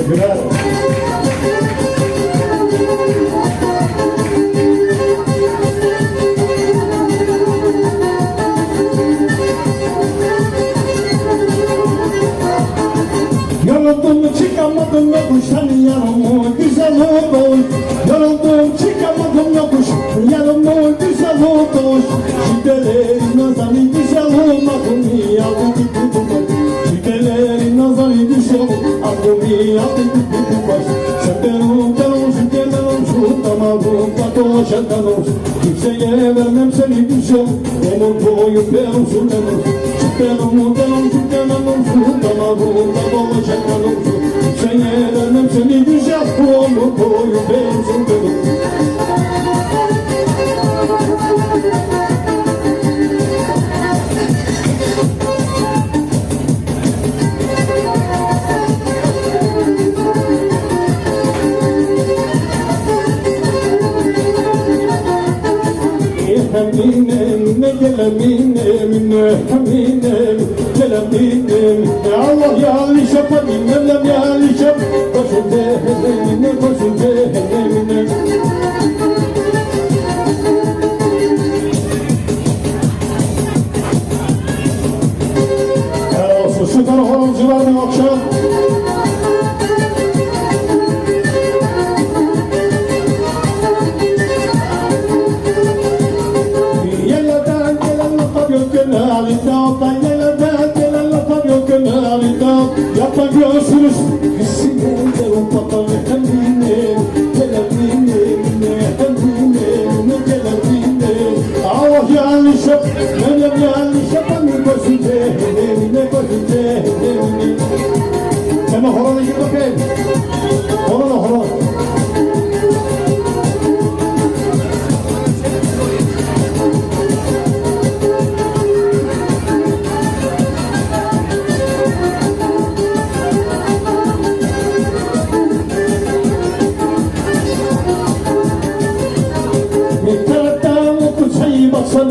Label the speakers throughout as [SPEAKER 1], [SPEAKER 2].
[SPEAKER 1] Teşekkürler. Yoruldum çıkamadım yokuştan yanımı güzel oldu. Yoruldum çıkamadım yokuş yanımı güzel oldu. Şiddeleri nazarı güzel olmadı mı? Yaptı olsun Kimseye vermem seni güzel Benim boyum benim sultanım Şekerim canım şekerim şu damarım patlaşan olsun Kimseye vermem seni güzel Boyum boyum benim sultanım ne eminem, geleminem Allah yanlış yapamayım, Mevlam yanlış yap Koşun cehennemine, koşun cehennemine Helal olsun, şu mı akşam? كنا لتوب طينا باتنا لطب وكنا لتوب يطب يوسرس حسنا لو بطل خلينا جلبينا خلينا خلينا جلبينا عوض يعني شب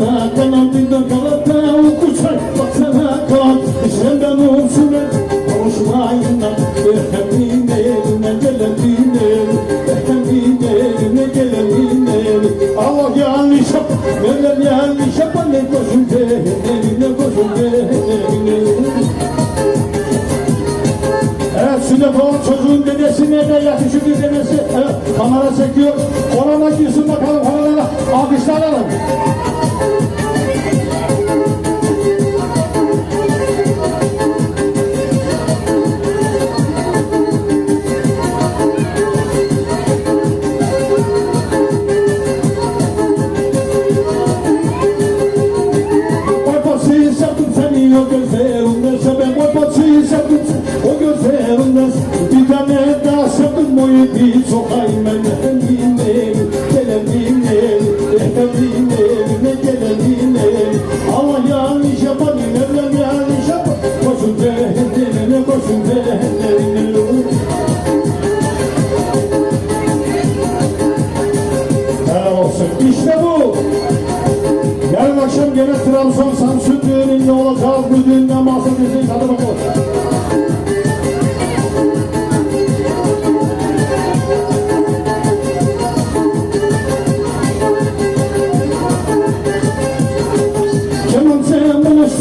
[SPEAKER 1] baksana kanadında Galata okuçay baksana kan Senden olsun konuşmayın Efendine eline gelenine Efendine eline gelenine Allah yanlış yap Mevlam yanlış yapan ne koşun cehennemine koşun cehennemine Evet Süleyman çocuğun de kamera çekiyor. Ona da girsin bakalım da alkışlar alın. O gözlerinden Sebep oy paçayı seni o gözlerinden Bir tane daha sevdim o yedi sokayım ben Efendim elim, gelelim elim Efendim eline gelelim elim Allah yanlış yapan Mevlam yanlış yapan Koşun cehennemine koşun cehennemine Helal olsun. İşte bu Gene Trabzon Samsun düğününde olacağız. Bu düğünden bahsedeceğiz. Hadi bakalım.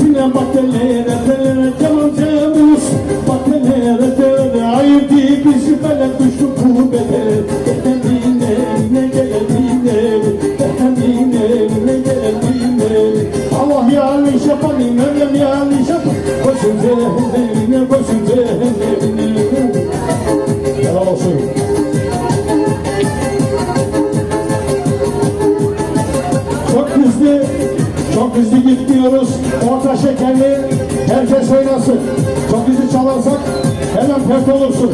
[SPEAKER 1] Yine bak telere telere Keman bulmuş bak telere Ayıp değil bizi felek düştü Çok hızlı, çok hızlı gitmiyoruz. Orta şekerli, herkes oynasın. Çok hızlı çalarsak hemen pert olursun.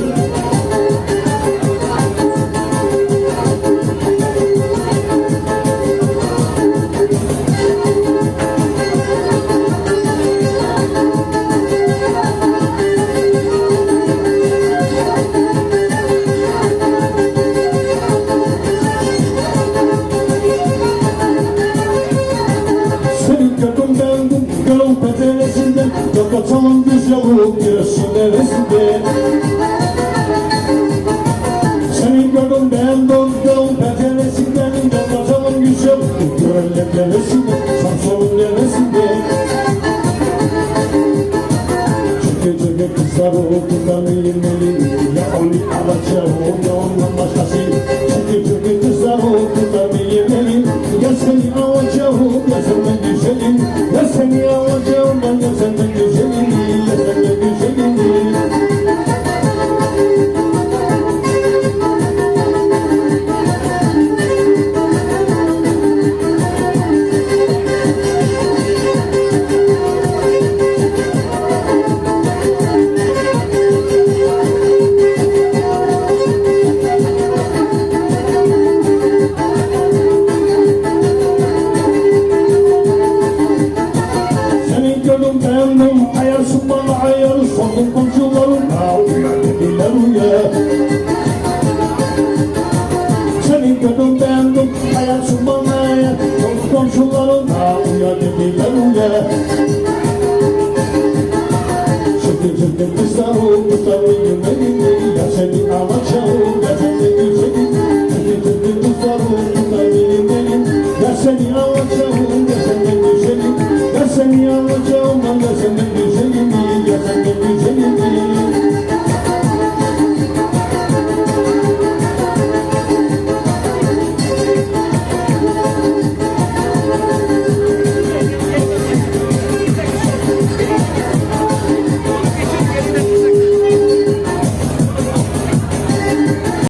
[SPEAKER 1] عيال ثم العيال صدوا كنجوا والباو إلى الويا سنين كدوم باندوم عيال ثم العيال صدوا كنجوا والباو إلى الويا Çıktı çıktı kısarım, kısarım yemeğini Ya seni alacağım, ya seni güzelim Çıktı çıktı kısarım, kısarım yemeğini Ya seni alacağım, ya seni güzelim Ya seni alacağım.